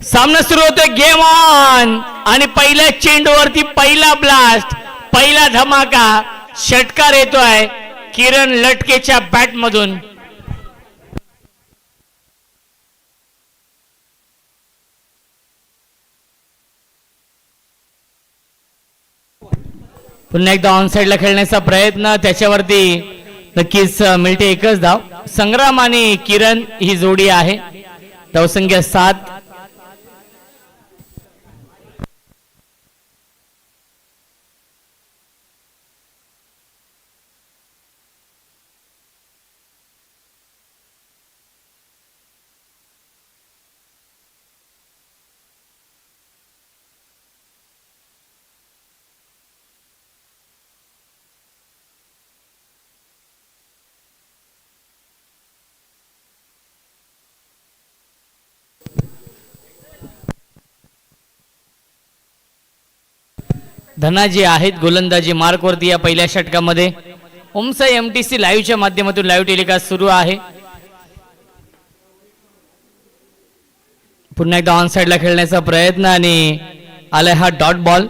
सामना सुरू होतोय गेम ऑन आणि पहिल्या चेंडूवरती पहिला ब्लास्ट पहिला धमाका षटकार येतोय किरण लटकेच्या बॅट मधून. पुन्हा एकदा ऑन साईडला खेळण्याचा प्रयत्न त्याच्यावरती नक्कीच मिळते एकच धाव. संग्राम आणि किरण ही जोडी आहे. धावसंख्या सात धनाजी आहेत गोलंदाजी मार्कवरती या पहिल्या षटकामध्ये. ओमसा एम टी सी लाईव्हच्या माध्यमातून लाईव्ह टेलिकास्ट सुरू आहे. पुन्हा एकदा ऑन साईडला खेळण्याचा प्रयत्न आणि आलाय हा डॉट बॉल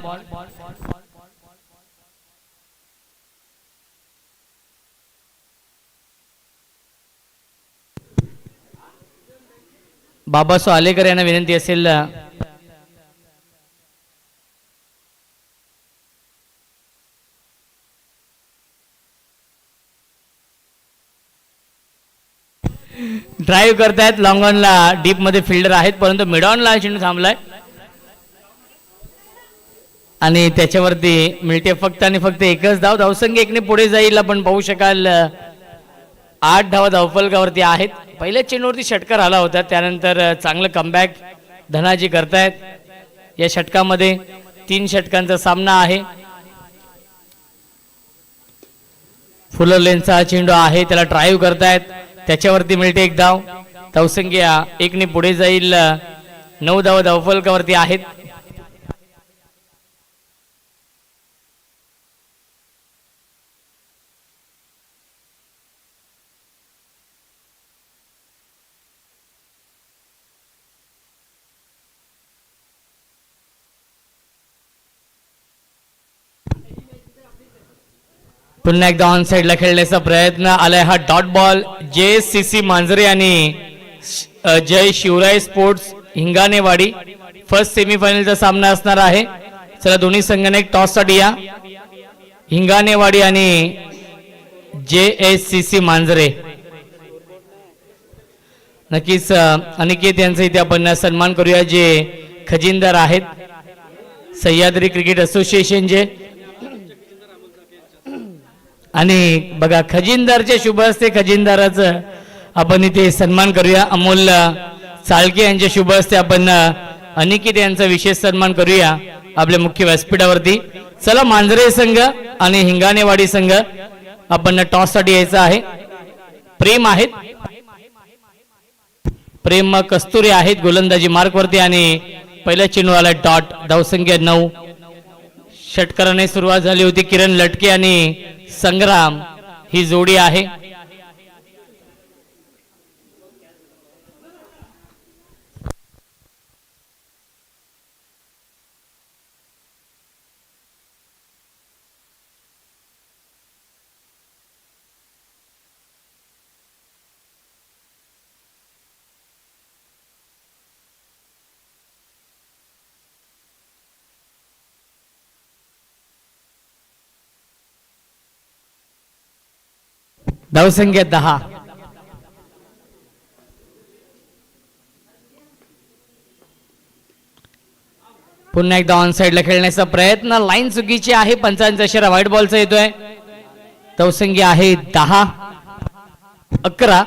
बाबासो आलेकर यांना विनंती असेल ड्राईव्ह करतायत लॉंग ऑनला डीपमध्ये फिल्डर आहेत परंतु मिड ऑनला चेंडू थांबलाय. आणि त्याच्यावरती मिळते फक्त आणि फक्त एकच धाव. धावसंख्या एकने पुढे जाईल आपण पाहू शकाल. आठ धावा धावफलकावरती आहेत. पहिल्या चेंडूवरती षटकार आला होता. त्यानंतर चांगलं कमबॅक धनाजी करतायत. या षटकामध्ये तीन षटकांचा सामना आहे. फुलर लेनचा चेंडू आहे. त्याला ड्राईव्ह करतायत. त्याच्यावरती मिळते एक धाव. धावसंख्या एकने पुढे जाईल. नऊ धाव धावफलकावरती आहेत. पुन्हा एकदा ऑन साईडला खेळण्याचा प्रयत्न. आलाय हा dot ball J C C Manjare आणि जय शिवराय स्पोर्ट्स हिंगाणेवाडी. फर्स्ट सेमीफायनलचा सामना असणार आहे. चला दोन्ही संघाने एक टॉससाठी या. हिंगानेवाडी आणि जे एस सी सी मांजरे. नक्कीच अनिकेत यांचा इथे आपण सन्मान करूया जे खजिनदार आहेत. सह्याद्री क्रिकेट असोसिएशनचे आणि बघा खजिनदारच्या शुभ असते खजिनदाराचं आपण इथे सन्मान करूया. अमोल चाळके यांच्या शुभ असते आपण अनिकेत यांचा विशेष सन्मान करूया आपल्या मुख्य व्यासपीठावरती. चला मांजरे संघ आणि हिंगाणेवाडी संघ आपण टॉससाठी यायचं आहे. प्रेम आहेत. प्रेम कस्तुरी आहेत गोलंदाजी मार्कवरती आणि पहिल्या चेंडू आला डॉट धावसंख्या नऊ. षटकाराने सुरुवात झाली होती. किरण लटके आणि संग्राम ही जोडी आहे. धावसंख्या दहा. पुन्हा एकदा ऑन साईडला खेळण्याचा प्रयत्न. लाईन चुकीची आहे. पंचांचा इशारा व्हाईट बॉलचा येतोय. धावसंख्या आहे. दहा. अकरा.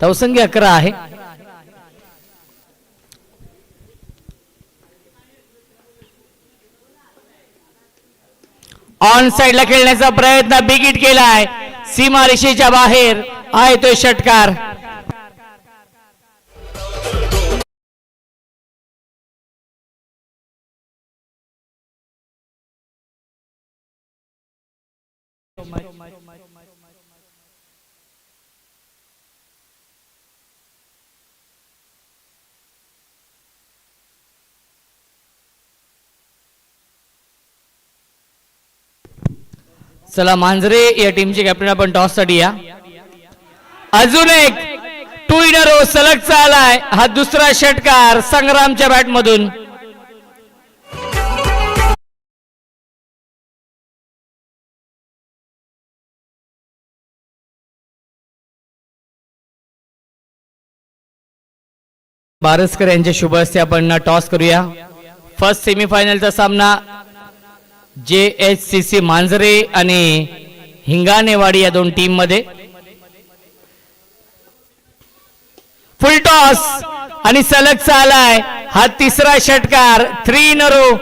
धावसंख्या अकरा आहे. ऑन साईडला खेळण्याचा प्रयत्न बिगिट केलाय. सीमा रेषेच्या बाहेर आहे तो षटकार. चला मांजरे या टीमचे कॅप्टन आपण टॉससाठी या. अजून एक टू इनर ओ सलगचा चालाय हा दुसरा षटकार संग्रामच्या बॅट मधून. बारसकर यांच्या शुभ हस्ते आपण टॉस करूया. फर्स्ट सेमीफायनलचा सामना जे एच सी सी मांजरे आणि हिंगाणेवाडी या दोन टीममध्ये. फुल टॉस आणि सलग आलाय हा तिसरा षटकार three in row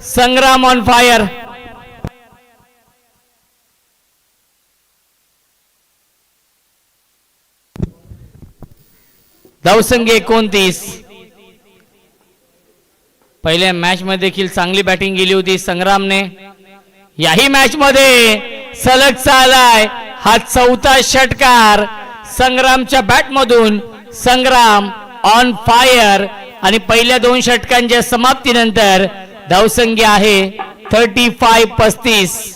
Sangram on fire धावसंख्य एकोणतीस. पहिल्या मॅच मध्ये देखील चांगली बॅटिंग गेली होती संग्रामने. याही मॅच मध्ये सलग चालाय हा चौथा षटकार संग्रामच्या बॅट मधून संग्राम ऑन फायर आणि पहिल्या दोन षटकांच्या समाप्तीनंतर धावसंख्या आहे थर्टी फाय पस्तीस.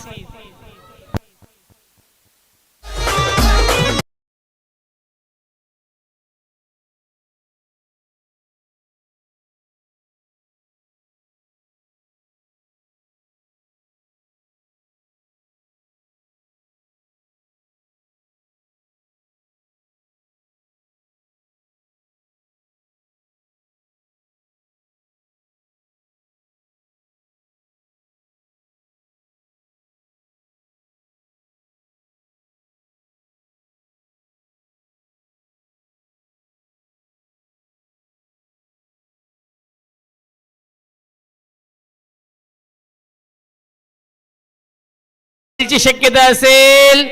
शक्यता असेल.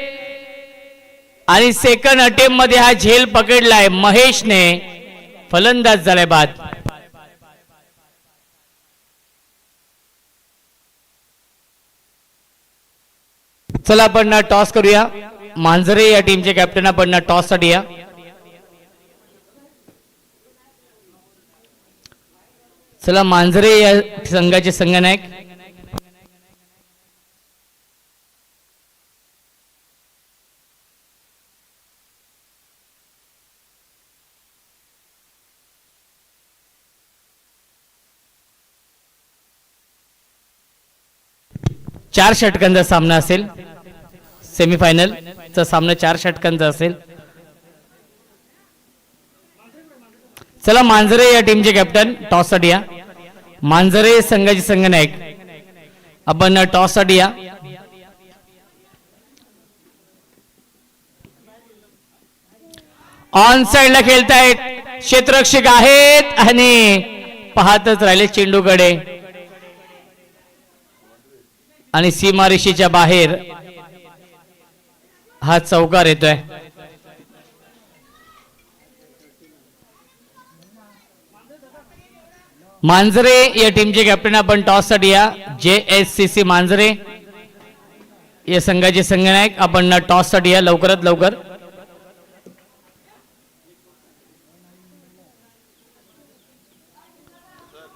आणि सेकंड अटेम्प्टमध्ये हा झेल पकडलाय महेशने. फलंदाज झालाय बाद. चला आपण ना टॉस करूया. मांजरे या टीमचे कॅप्टन आपण ना टॉससाठी या. चला मांजरे या संघाचे संघनायक. चार षटकांचा सामना असेल. सेमीफायनल चा सामना चार षटकांचा असेल. चला मांजरे या टीमचे कॅप्टन टॉससाठी या. मांजरे संघाचे संघनायक. आपण टॉससाठी या. ऑन साइडला खेळतायत. क्षेत्ररक्षक आहेत आणि पाहतच राहिले चेंडूकडे. आणि सीमारेषेच्या बाहेर हा चौकार येतोय. मांजरे या टीमचे कॅप्टन आपण टॉससाठी या. जे एस सी सी मांजरे. या संघाचे संघनायक आपण टॉससाठी या लवकरात लवकर.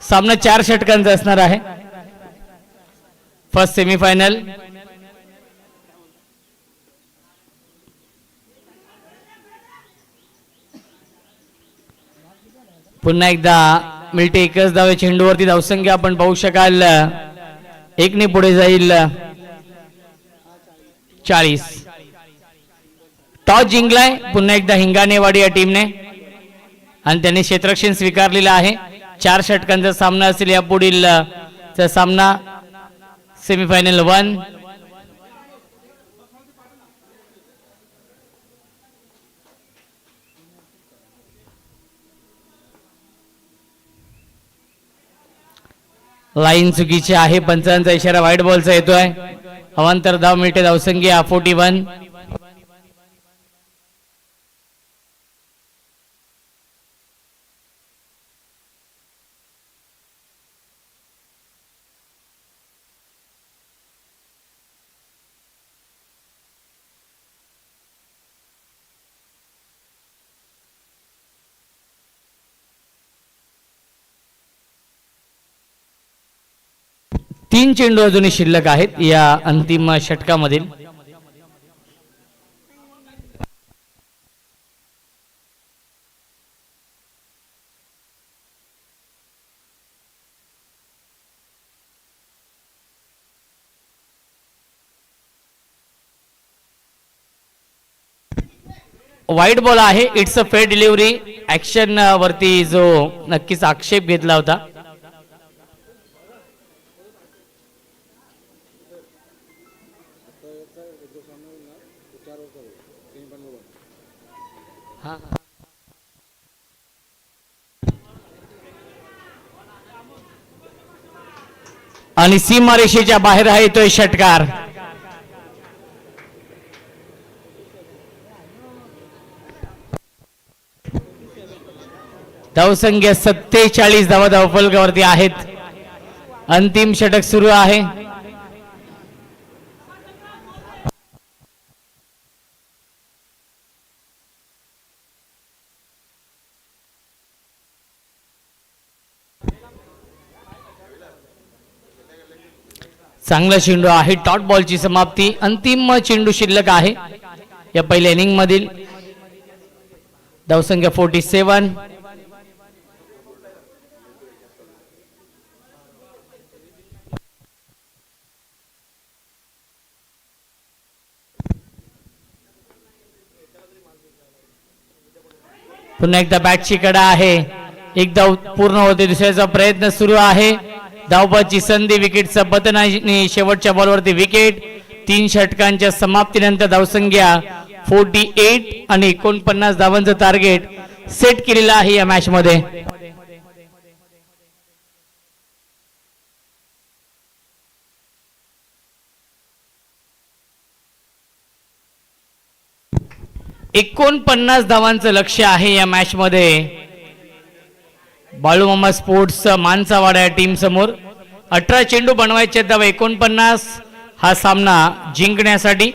सामना चार षटकांचा असणार आहे. First semifinal. पुन्हा एकदा मिळते एकच धावे चेंडूवरती धावसंख्या आपण पाहू शकाल. एकने पुढे जाईल. चाळीस. टॉस जिंकलाय. पुन्हा एकदा हिंगाणेवाडी या टीमने. आणि त्यांनी क्षेत्रक्षण स्वीकारलेलं आहे. चार षटकांचा सामना असेल या पुढील सामना. सेमीफायनल वन लाईन चुकीची आहे. पंचांचा इशारा व्हाईट बॉलचा येतोय. अवांतर धाव मिळते धावसंख्या फोर्टी वन तीन चेंडू अजूनही शिल्लक आहेत. या अंतिम षटकामधील वाईट बॉल आहे. It's a fair delivery action वरती जो नक्कीच आक्षेप घेतला होता. आणि सीमारेषेच्या बाहेर आहे तो षटकार. धावसंख्या सत्तेचाळीस धावा धावफलकावरती आहेत. अंतिम षटक सुरू आहे. चांगला चेंडू आहे. टॉट बॉलची समाप्ती. अंतिम चेंडू शिल्लक आहे. या पहिल्या इनिंग मधील धावसंख्या फोर्टी सेवन पुन्हा एकदा बॅटची कडा आहे. एक धाव पूर्ण होते दुसऱ्याचा प्रयत्न सुरू आहे. धावबाची संधी विकेटचा पतन आणि शेवटच्या बॉलवरती विकेट तीन षटकांच्या समाप्तीनंतर धावसंख्या फोर्टी एट आणि एकोणपन्नास धावांचं टार्गेट सेट केलेलं आहे या मॅच मध्ये. एकोणपन्नास धावांचं लक्ष आहे या मॅच मध्ये. बाळूमामा स्पोर्ट्स मानसावाडा या टीम समोर. अठरा चेंडू बनवायचे धावा एकोणपन्नास. हा सामना जिंकण्यासाठी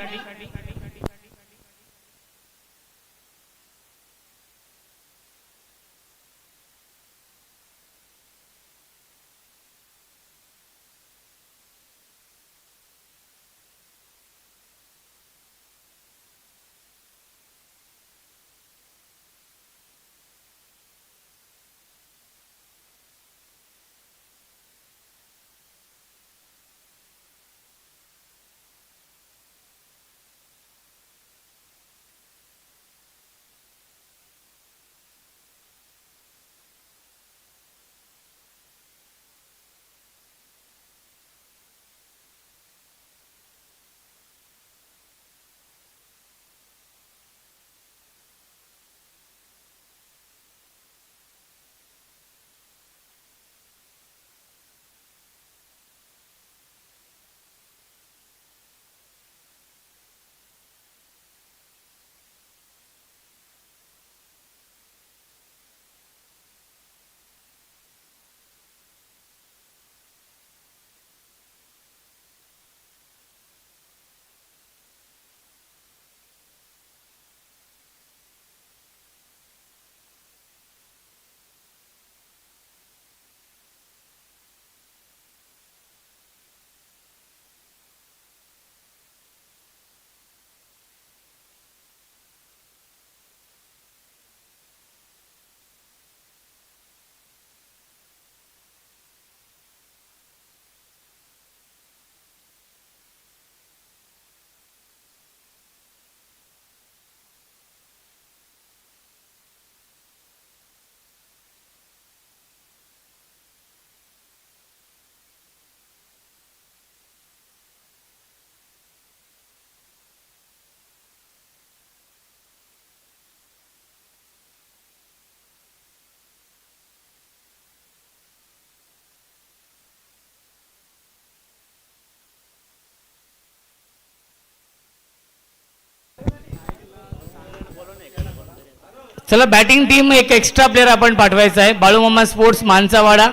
चला बॅटिंग टीम एक एक्स्ट्रा प्लेअर आपण पाठवायचा आहे. बाळूमामा स्पोर्ट्स मानसावाडा.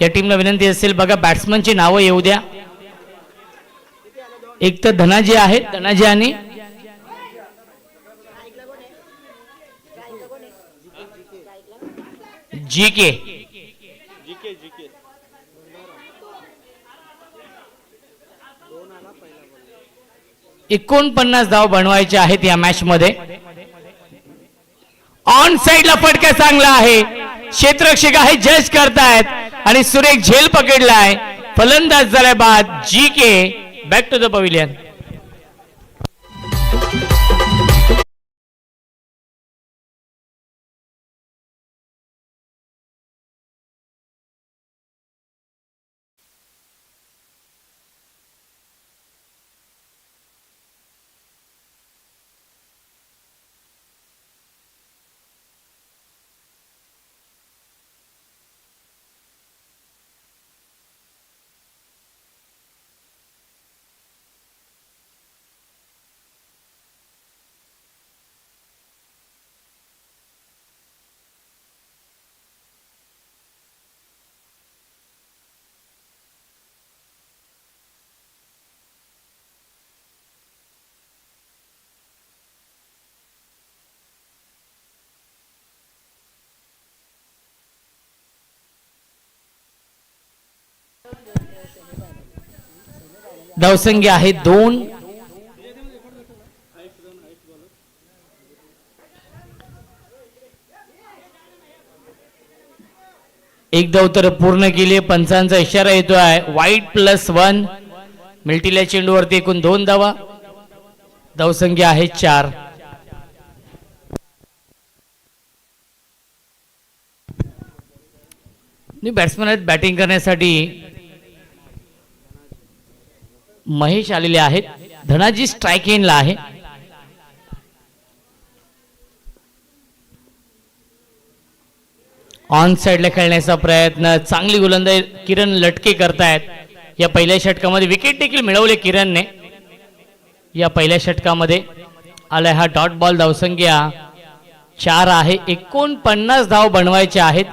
या टीमला विनंती असेल बघा बॅट्समनची नावं येऊ द्या. एक तर धनाजी आहेत धनाजी आणि जी के एकोणपन्नास धाव बनवायचे आहेत या मॅच मध्ये. ऑन साइडला फटका चांगला आहे. क्षेत्ररक्षक आहे जज करतायत. आणि सुरेख झेल पकडलाय. फलंदाज झालाय बाद G K back to the pavilion धावसंख्या आहे दोन. एक धाव तर पूर्ण केली पंचांचा इशारा येतो आहे. वाईट प्लस वन मिल्टीला चेंडूवरती एकूण दोन धावा. धावसंख्या आहे चार. बॅट्समॅन आहेत बॅटिंग करण्यासाठी महेश आलेले आहेत. धनाजी स्ट्राईक इनला आहे. ऑन साइडला खेळण्याचा प्रयत्न. चांगली गोलंदाज किरण लटके करतायत. या पहिल्या षटकामध्ये विकेट देखील मिळवले किरणने. या पहिल्या षटकामध्ये आलाय हा डॉट बॉल धावसंख्या चार आहे. एकोणपन्नास धाव बनवायचे आहेत.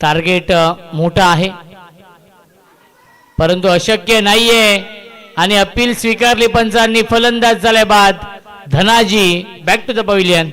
टार्गेट मोठा आहे. परंतु अशक्य नाहीये. आणि अपील स्वीकारली पंचांनी फलंदाज झाल्या बाद Dhanaji back to the pavilion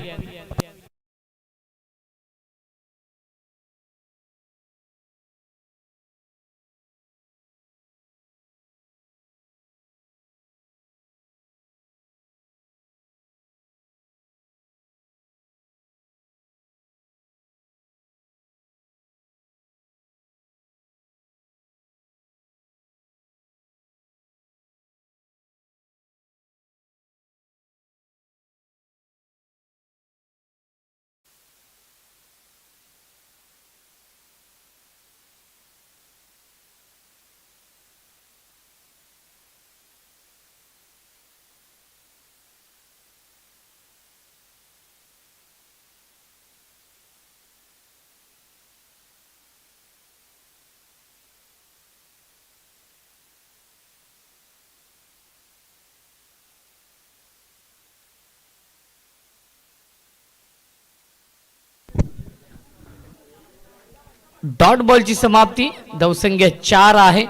dot बॉलची समाप्ती. धावसंख्या चार आहे.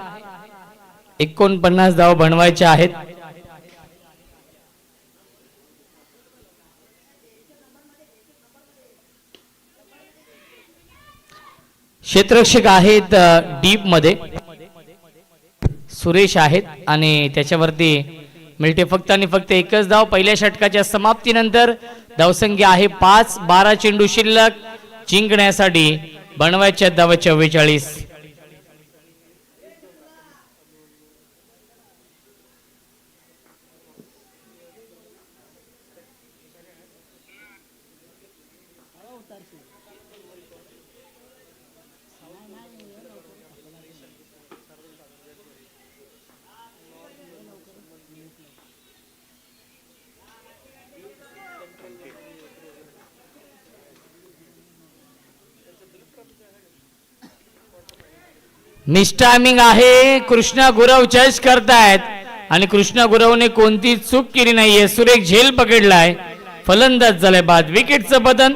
एकोणपन्नास धाव बनवायच्या आहेत. क्षेत्ररक्षक आहेत डीपमध्ये. सुरेश आहेत आणि त्याच्यावरती मिळते फक्त आणि फक्त एकच धाव. पहिल्या षटकाच्या समाप्तीनंतर धावसंख्या आहे पाच. बारा चेंडू शिल्लक जिंकण्यासाठी बनवायच्या धावा चव्वेचाळीस निष्ठामिंग आहे कृष्णा गुरव जज करतायत. आणि कृष्णा गुरवने कोणती चूक केली नाहीये. सुरेख झेल पकडलाय. फलंदाज झालाय बाद. विकेटचं बदन.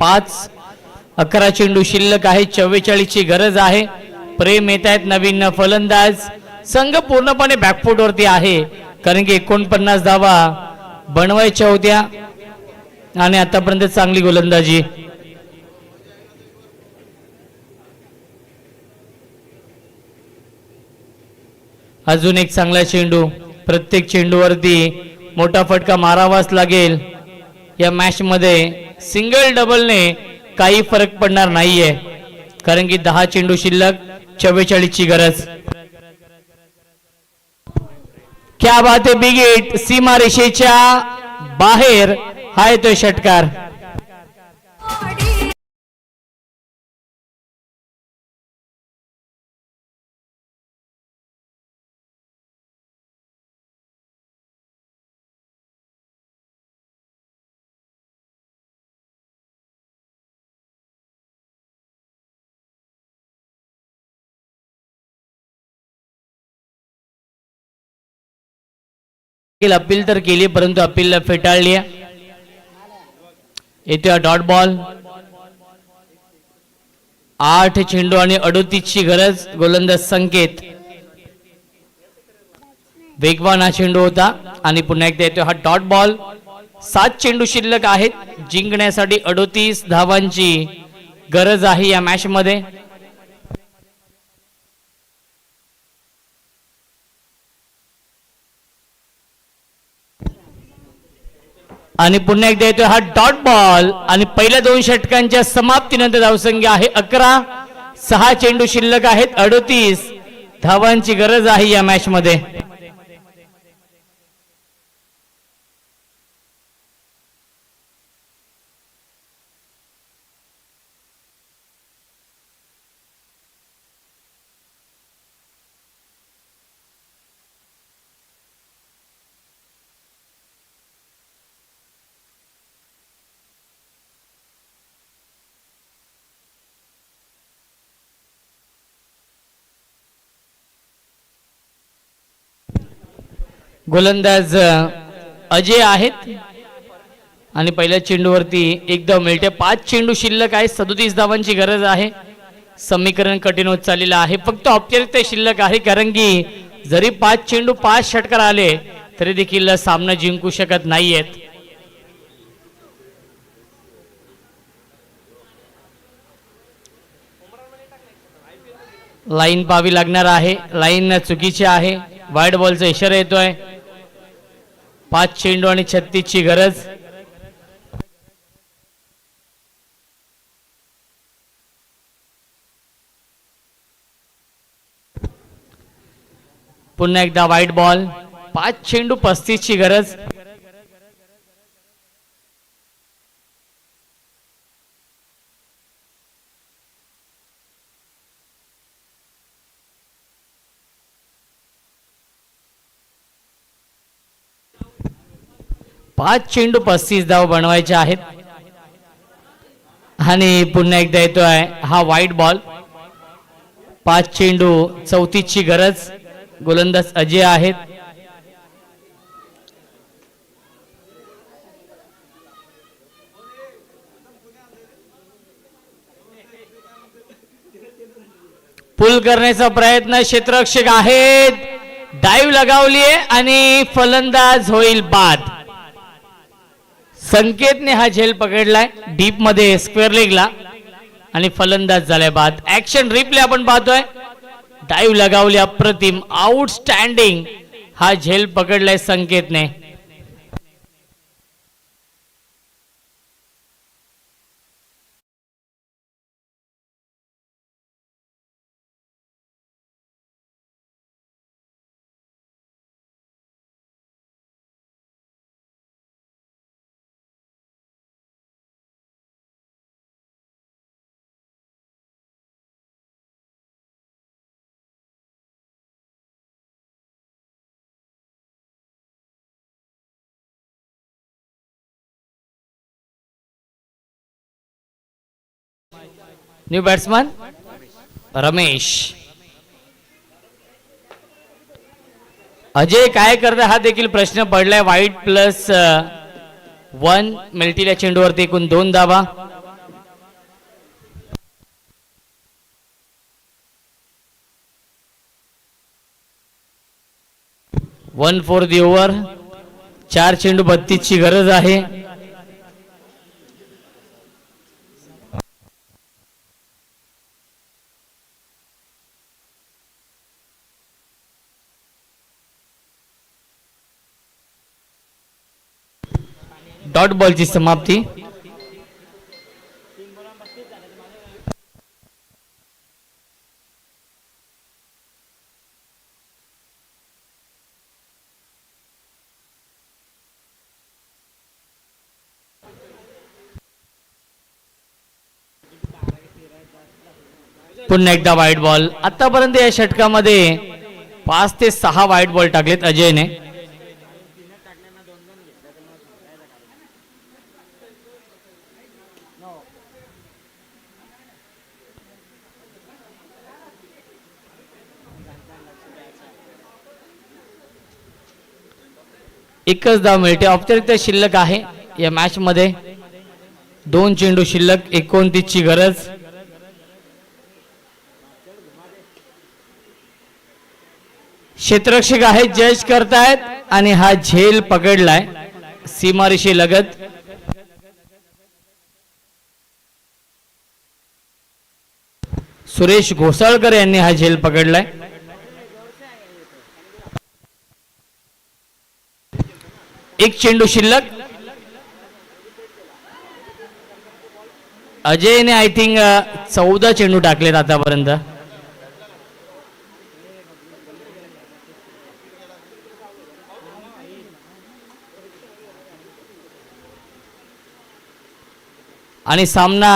पाच अकरा चेंडू शिल्लक आहे चव्वेचाळीसची गरज आहे. प्रेम येत आहेत नवीन फलंदाज. संघ पूर्णपणे बॅकफुट वरती आहे. कारण की एकोणपन्नास धावा बनवायच्या होत्या. आणि आतापर्यंत चांगली गोलंदाजी. अजून एक चांगला चेंडू. प्रत्येक चेंडूवरती मोठा फटका मारावाच लागेल. या मॅच मध्ये सिंगल डबलने काही फरक पडणार नाहीये. कारण की दहा चेंडू शिल्लक चव्वेचाळीसची गरज. क्या बात आहे बिगेट सीमा रेषेच्या बाहेर हा येतोय षटकार. अपील तर केली परंतु अपीलला फेटाळली. आहे. येतोय डॉट बॉल आठ चेंडू आणि अडोतीसची गरज गोलंदाज संकेत. वेगवान हा चेंडू होता आणि पुन्हा एकदा येतोय हा डॉट बॉल सात चेंडू शिल्लक आहेत जिंकण्यासाठी अडोतीस धावांची गरज आहे या मॅच मध्ये. आणि पुन्हा एकदा येतोय हा डॉट बॉल. आणि पहिल्या दोन षटकांच्या समाप्तीनंतर धावसंख्या आहे अकरा सहा चेंडू शिल्लक आहेत अडोतीस धावांची गरज आहे या मॅच मध्ये. गोलंदाज अजय आहेत. आणि पहिल्या चेंडूवरती एकदम मिळते. पाच चेंडू शिल्लक आहे. सदोतीस धावांची गरज आहे. समीकरण कठीण होत चाललेलं आहे. फक्त औपचारिकता शिल्लक आहे. कारण की जरी पाच चेंडू पाच षटकार आले तरी देखील सामना जिंकू शकत नाहीयेत. लाईन पाहावी लागणार आहे. लाईन चुकीची आहे. वाईट बॉलचा इशारा येतोय. पाच चेंडू आणि छत्तीस ची गरज. पुन्हा एकदा वाईट बॉल पाच चेंडू पस्तीस ची गरज. पाच चेंडू पस्तीस धाव बनवायचे आहेत. आणि पुन्हा एकदा येतोय हा वाईट बॉल पाच चेंडू चौतीसची गरज. गोलंदाज अजय आहेत. पुल करण्याचा प्रयत्न क्षेत्ररक्षक आहेत. डाईव्ह लगावलीये आणि फलंदाज होईल बाद. संकेतने हा झेल पकडलाय. डीपमध्ये स्क्वेअर लेगला. आणि फलंदाज झालाय बाद. ऍक्शन रिप्ले आपण पाहतोय. डाईव्ह लगावली अप्रतिम आउटस्टँडिंग हा झेल पकडलाय संकेतने. New batsman Ramesh. अजय काय करत हा देखील प्रश्न पडलाय. वाईट प्लस वन मिल्टीला चेंडूवरती एकूण दोन दावा वन फोर दी ओव्हर चार चेंडू बत्तीसची गरज आहे. डॉट बॉलची समाप्ती. पुन्हा एकदा वाईट बॉल आतापर्यंत या षटकामध्ये पाच ते सहा वाईट बॉल टाकलेत अजयने. एकच धाव मिळते. औपचारिकता शिल्लक आहे. या मॅच मध्ये दोन चेंडू शिल्लक एकोणतीस ची गरज. क्षेत्ररक्षक आहेत जज करतायत आणि हा झेल पकडलाय. सीमारेषे लगत. सुरेश घोसाळकर यांनी हा झेल पकडलाय. एक चेंडू शिल्लक. अजयने आय थिंक चौदा चेंडू टाकलेत आतापर्यंत. आणि सामना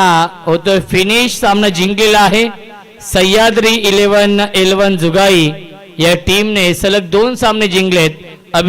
होतोय फिनिश सामना जिंकलेला आहे. सह्याद्री इलेव्हन एलेव्हन जुगाई या टीमने सलग दोन सामने जिंकलेत.